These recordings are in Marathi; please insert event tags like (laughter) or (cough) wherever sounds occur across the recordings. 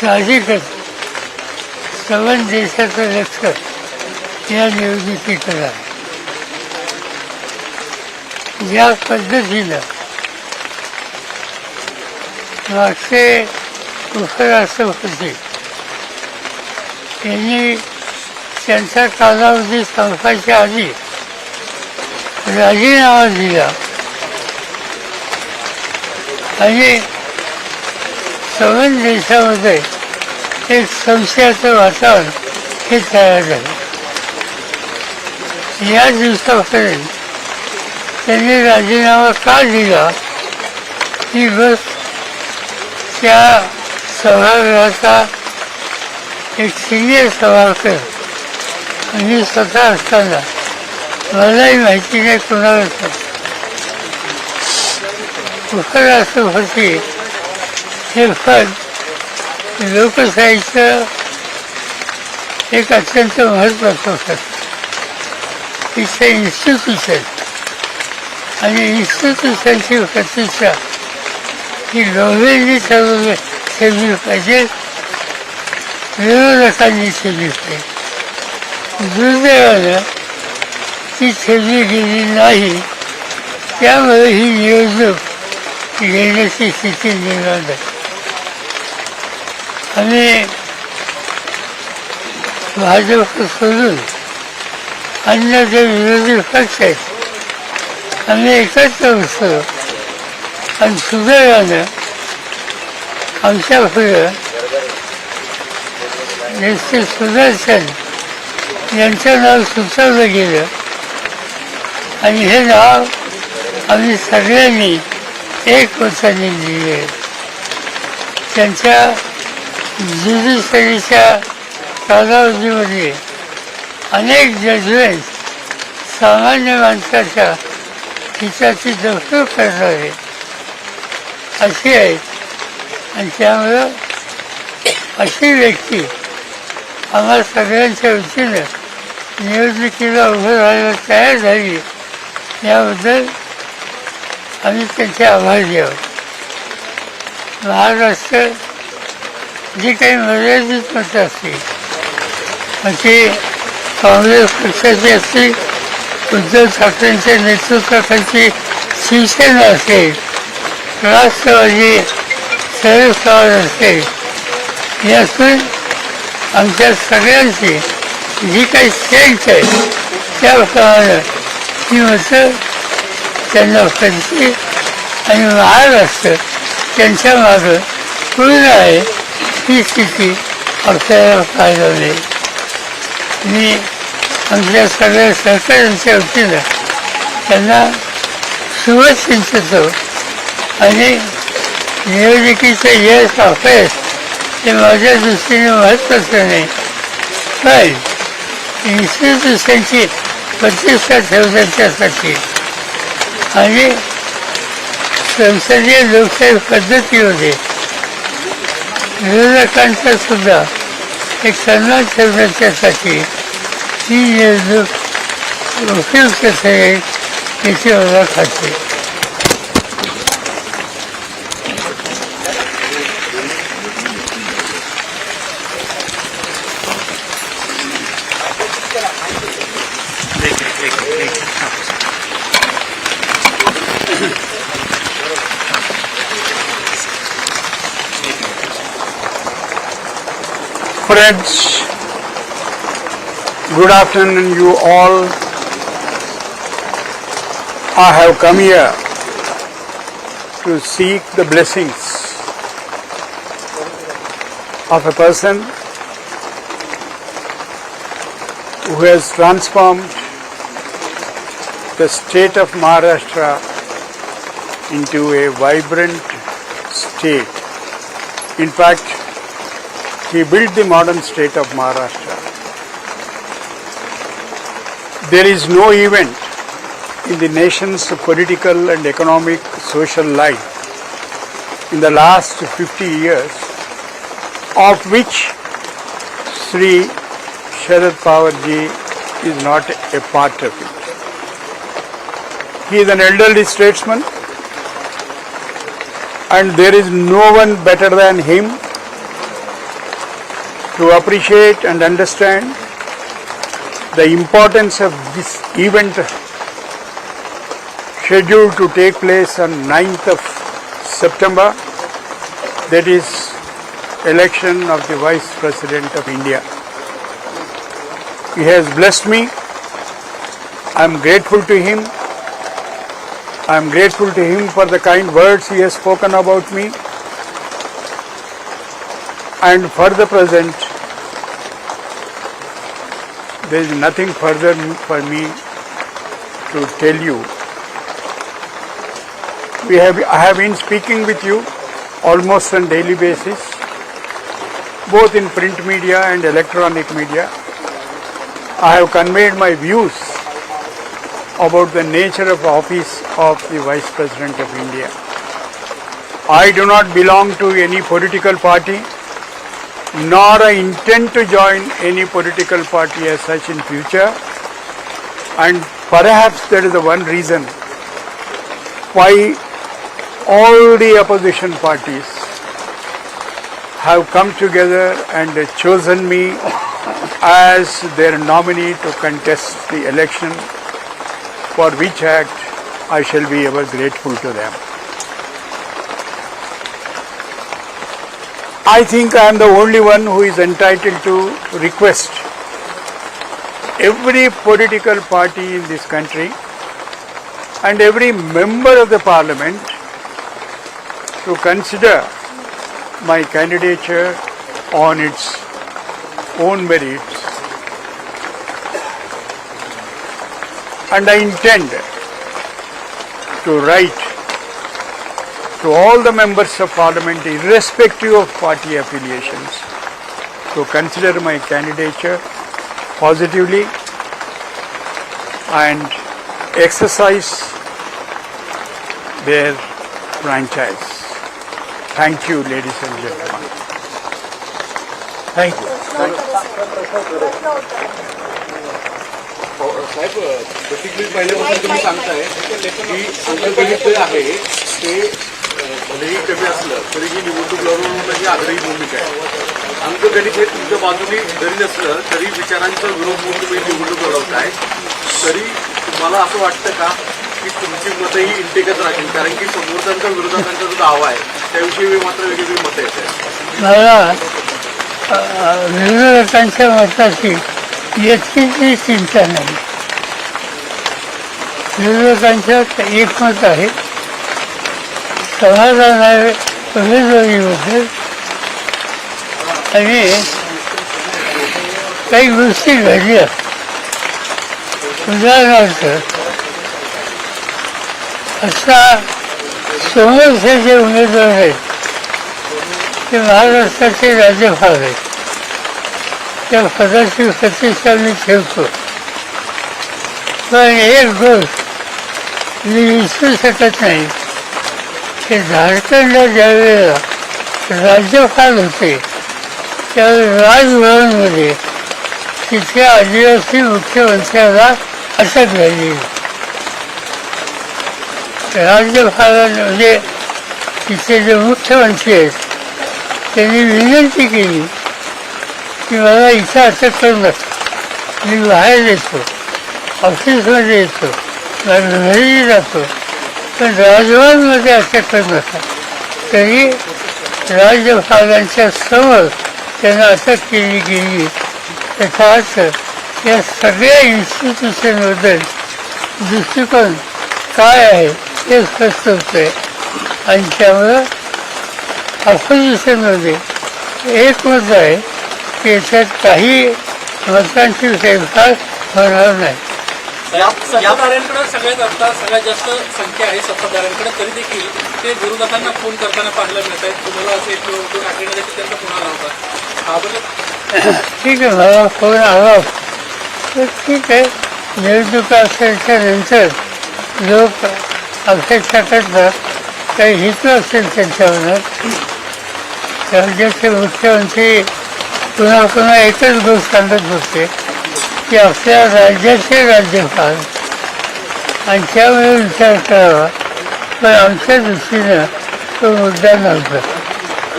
साहजिकच सवन देशाचं लक्ष या निवडणुकीकडे आहे ज्या पद्धतीनं मागचे उपराष्ट्रपती त्यांनी त्यांचा कालावधी संपायच्या आधी राजीनामा दिला आणि सवन देशामध्ये एक संशयाचं वातावरण हे तयार झालं. या दिवसापर्यंत त्यांनी राजीनामा का दिला? ही बस त्या सभागृहाचा एक सिनियर सभागृह आणि स्वतः असताना मलाही माहिती नाही कुणाला उपराष्ट्रपती हे पद लोकशाहीचं एक अत्यंत महत्त्वाचं पद इथं इन्स्टिट्यूशन आणि इन्स्टिट्यूशनची प्रतिष्ठा ही लोकांनी ठरवली ठेवली पाहिजे. विरोधकांनी ठेवली पाहिजे. दुर्दैवानं ती ठेवली गेली नाही. त्यामुळे ही निवडणूक घेण्याची स्थिती निर्माण झाली. आम्ही भाजप सोडून अन्य जे विरोधी पक्ष आहेत आम्ही एकत्र बसलो. आणि सुदैवानं आमच्या पुढं निश्चित सुदर्शन यांचं नाव सुचवलं गेलं. आणि हे नाव आम्ही सगळ्यांनी एक वर्षांनी लिहिले. त्यांच्या ज्युडिशरीच्या कालावधीमध्ये अनेक जजमेंट सामान्य माणसाच्या हिताची दखल करणारे अशी आहेत आणि त्यामुळं अशी व्यक्ती आम्हाला सगळ्यांच्या वतीनं निवडणुकीला उभं राहायला तयार झाली याबद्दल आम्ही त्यांचे आभार द्यावं महाराष्ट्र जी काही मर्यादित मतं असतील मग ती काँग्रेस पक्षाची असतील उद्धव ठाकरेंच्या नेतृत्वाखालची शिवसेना असेल राष्ट्रवादी शरद पवार असेल यातून आमच्या सगळ्यांची जी काही स्ट्रेंथ आहे त्याप्रमाणे ही मतं त्यांना करते आणि महाराष्ट्र त्यांच्या मागं पूर्ण आहे. ही स्थिती आपल्याला पाहायला मी आमच्या सगळ्या सहकाऱ्यांच्या वतीनं त्यांना शुभचिंतितो आणि निवडणुकीचं यश अपयश हे माझ्या दृष्टीने महत्त्वाचं नाही. पण इन्स्टिट्यूशनची प्रतिष्ठा ठेवण्याच्यासाठी आणि संसदीय लोकशाही पद्धतीमध्ये विरोधकांचा सुद्धा एक सन्मान ठेवण्याच्यासाठी ती निवडणूक उपयुक्त ठरेल याची ओळख खात्री Friends, good afternoon you all. I have come here to seek the blessings of a person who has transformed the state of Maharashtra into a vibrant state. In fact, he built the modern state of Maharashtra. There is no event in the nation's political and economic social life in the last 50 years of which Sri Sharad Pawar ji is not a part of it. He is an elderly statesman and there is no one better than him to appreciate and understand the importance of this event scheduled to take place on 9th of September, that is election of the Vice President of India. He has blessed me. I am grateful to him. I am grateful to him for the kind words he has spoken about me. And for the present, there is nothing further for me to tell you. We have, I have been speaking with you almost on daily basis, both in print media and electronic media. I have conveyed my views about the nature of office of the Vice President of India. I do not belong to any political party, nor I intend to join any political party as such in future. And perhaps that is the one reason why all the opposition parties have come together and chosen me as their nominee to contest the election, for which act I shall be ever grateful to them. I think I am the only one who is entitled to request every political party in this country and every member of the parliament to consider my candidature on its own merits. And I intend to write to all the members of parliament, irrespective of party affiliations, to consider my candidature positively and exercise their franchise. Thank you, ladies and gentlemen. Thank you. Saheb basically पहिल्यापासून तुम्ही सांगताय की अंकगणित जे आहे ते अ, म्हणजे भलेही कमी असलं तरीही निवडणूक लढवणं ही आग्रही भूमिका आहे. अंकगणित हे तुमच्या बाजूने जरी नसलं तरी विचारांचा विरोध म्हणून तुम्ही निवडणूक लढवताय. तरी तुम्हाला असं वाटतं का की तुमची मतंही इंटेकच राहतील? कारण की समोरच्यांचा विरोधकांचा जो दावा आहे त्याविषयी मात्र वेगवेगळी मतं येत. आहेत विरोधकांच्या मताची याची चिंता नाही. विरोधकांचं एकमत आहे समाधान उमेदवारी होते आणि काही गोष्टी घडल्या उदाहरणार्थ असा समोरचे जे उमेदवार आहेत ते महाराष्ट्राचे राज्यपाल आहेत त्या पदाची प्रतिष्ठा मी ठेवतो पण एक गोष्ट मी विसरू शकत नाही की झारखंडला ज्यावेळेला राज्यपाल होते त्यावेळी राजभवनमध्ये तिथे आदिवासी मुख्यमंत्र्याला अटक झाली राज्यपालांमध्ये म्हणजे तिथे जे मुख्यमंत्री आहेत त्यांनी विनंती केली की मला इथं अटक करू नका. मी बाहेर येतो ऑफिसमध्ये येतो माझ्या घरी जातो. पण राजभवनमध्ये अटक करत नका तरी राज्यपालांच्या समोर त्यांना अटक केली गेली. त्याचा अर्थ या सगळ्या इन्स्टिट्यूशनबद्दल दृष्टिकोन काय आहे हे स्पष्ट होतं आहे आणि त्यामुळं अपोजिशनमध्ये एक मत आहे की याच्यात काही मतांची फेरफार होणार नाही. सत्ताधाऱ्यांकडे सगळ्यात आता सगळ्यात जास्त संख्या आहे सत्ताधाऱ्यांकडे तरी देखील ते विरोधकांना फोन करताना पाहायला मिळत आहेत. तुम्हाला असं एक दोन आठवड्यासाठी त्यांचा फोन आला होता. हा (coughs) ठीक आहे मला फोन आला. ठीक आहे. निवडणुका असायच्या नंतर लोक अपेक्षा करतात काही हित असेल त्यांच्या मनात राज्याचे मुख्यमंत्री पुन्हा पुन्हा एकच गोष्ट सांगत होते की आपल्या राज्याचे राज्यपाल आणि त्यामुळे विचार करावा पण आमच्या दृष्टीनं तो मुद्दा नव्हता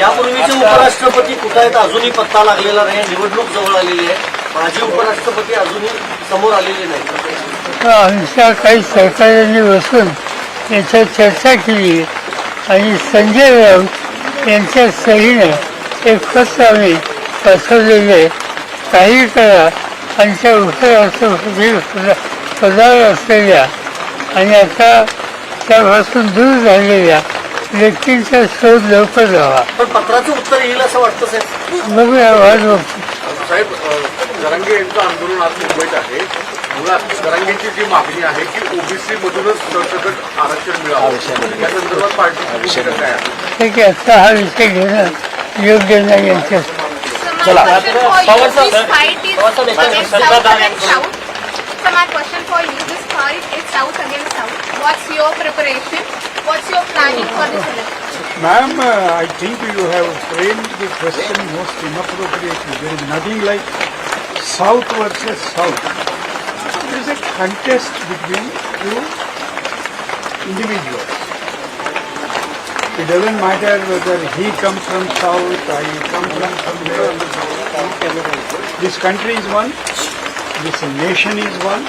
यापूर्वीचे उपराष्ट्रपती कुठे आहेत? अजूनही पत्ता लागलेला नाही. निवडणूक जवळ आलेली आहे. माजी उपराष्ट्रपती अजूनही समोर आलेले नाही. आमच्या काही सहकार्यांनी बसून याच्यावर चर्चा केली आणि संजय राऊत यांच्या सहीनं एक पत्र आम्ही पाठवलेलं आहे. काही करा. आमच्या उपराष्ट्रपती पदावर असलेल्या आणि आता त्यापासून दूर झालेल्या व्यक्तींचा शोध लवकर लावा पण पत्राचं उत्तर येईल असं वाटतं साहेब बघूया वाट बघतो साहेब अ, जरांगे यांचं आंदोलन आज मुंबईत आहे मुळात जरांगेची जी मागणी आहे की ओबीसी मधूनच सरसकट आरक्षण मिळावं या संदर्भात पार्टी काय आहे ठीक आहे आता हा विषय घेणं योग्य नाही यांच्या So my question for you, this fight is Pawar sir, against sir, South sir, against South. So my question for you, this fight is South against South. What's your preparation? What's your planning for this election? Ma'am, uh, I think you have framed the question most inappropriately. There is nothing like South versus South. It is a contest between two individuals. It doesn't matter whether he comes from South, I come from somewhere. This country is one, this nation is one.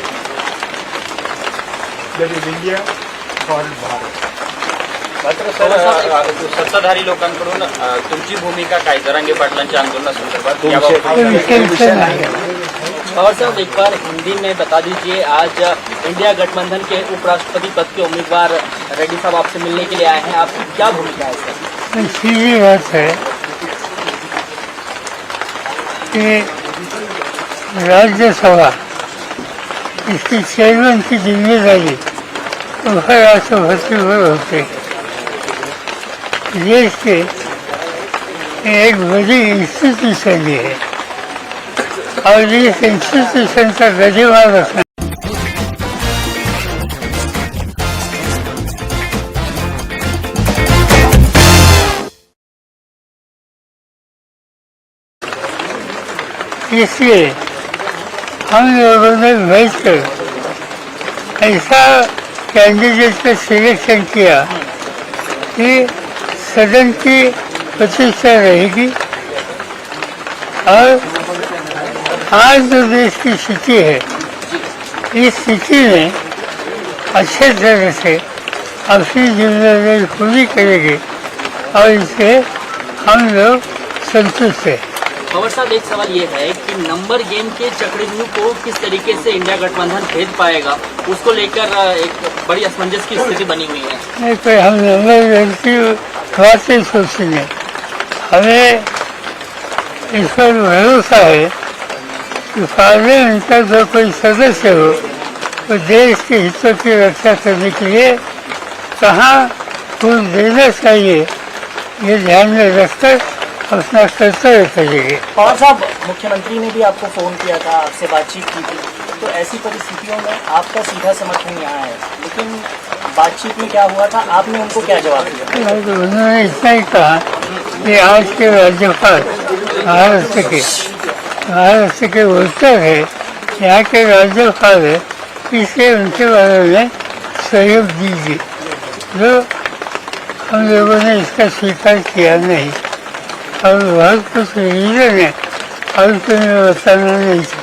That is India called Bharat. मात्र सर सत्ताधारी लोकांकडून अ, तुमची भूमिका काय जरांगे पाटलांच्या आंदोलनासंदर्भात याबाबत पवार साहब एक बार हिंदी में बता दीजिए आज इंडिया गठबंधन के उपराष्ट्रपति पद के उम्मीदवार रेड्डी साहब आपसे मिलने के लिए आए हैं। आपकी क्या भूमिका है इसमें? सीधी बात है कि राज्यसभा, इसकी चेयरमैन की ज़िम्मेदारी उपराष्ट्रपति पर होती है। देश के एक बड़ी इंस्टीट्यूशन है। और इस इंस्टीट्यूशन का गतिवान रखना इसलिए हम लोगों ने बैठकर ऐसा कैंडिडेट का सिलेक्शन किया कि सदन की प्रतिष्ठा रहेगी और आज जो देश की स्थिति है इस स्थिति में अच्छे तरह से अपनी ज़िम्मेदारी पूरी करेगी और इससे हम लोग संतुष्ट हैं पवार साहब, एक सवाल ये है कि नंबर गेम के चक्रव्यूह को किस तरीके से इंडिया गठबंधन भेद पाएगा? उसको लेकर एक बड़ी असमंजस की स्थिति बनी हुई है। कोई हम नंबर गेम व्यक्ति बातें सोचेंगे। हमें इस पर भरोसा है कि पार्लियामेंट का जो कोई सदस्य हो तो देश के हितों की रक्षा करने के लिए कहाँ फूल देना चाहिए, ये ध्यान में रखकर अपना कर्तव्य करेंगे पवार साहब मुख्यमंत्री ने भी आपको फ़ोन किया था आपसे बातचीत की थी। तो ऐसी परिस्थितियों में आपका सीधा समर्थन यहाँ है। लेकिन बातचीत में क्या हुआ था? आपने उनको क्या जवाब दिया? तो उन्होंने इतना ही कहा कि आज के राज्यपाल महाराष्ट्र के महाराष्ट्र के उत्तर है यहाँ के राज्यपाल है इसलिए उनके बारे में सहयोग दीजिए। जो हम लोगों ने इसका स्वीकार किया नहीं। あの、悪くコスい外ね、歩くのは足らないんですよ。